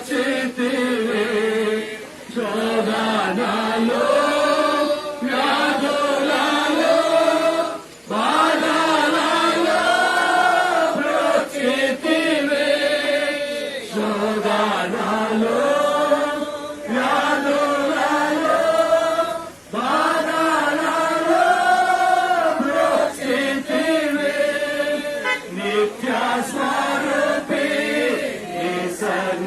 చితివే శోధనలో వ్యాధులలో బాధలలో బ్రోచితివే శోధనలో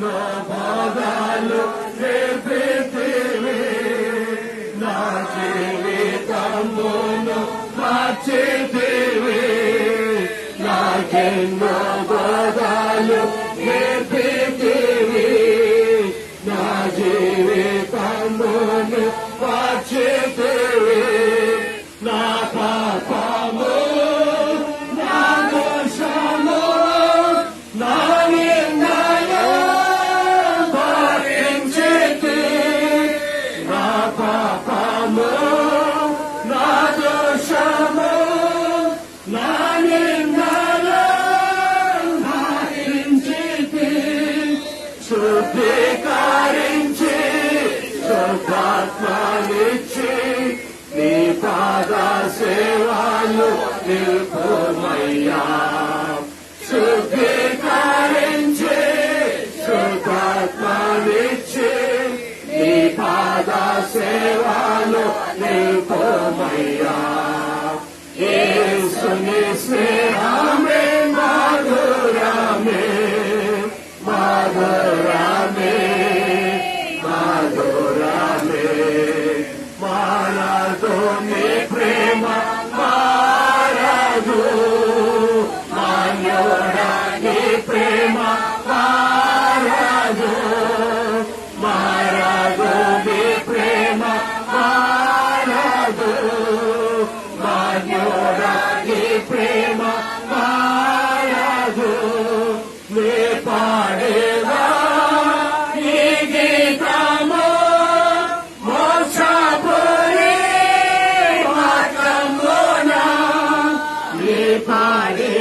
పాదాలు నేర్పితివి నా జీవితమును మార్చితివి. నాకెన్నో బోధాలు నేర్పితివి శుద్ధీకరించి శుద్ధాత్మనిచ్చి నీ పాద సేవలు నిల్పుమయ్యా. శుద్ధీకరించి శుద్ధాత్మనిచ్చి నీ పాద సేవలు నిల్పుమయ్యా. మోరా నీ ప్రేమ మారదు నే పాడేవా? నీ గీతము? మోసపురి మాతమునా నీ పాడే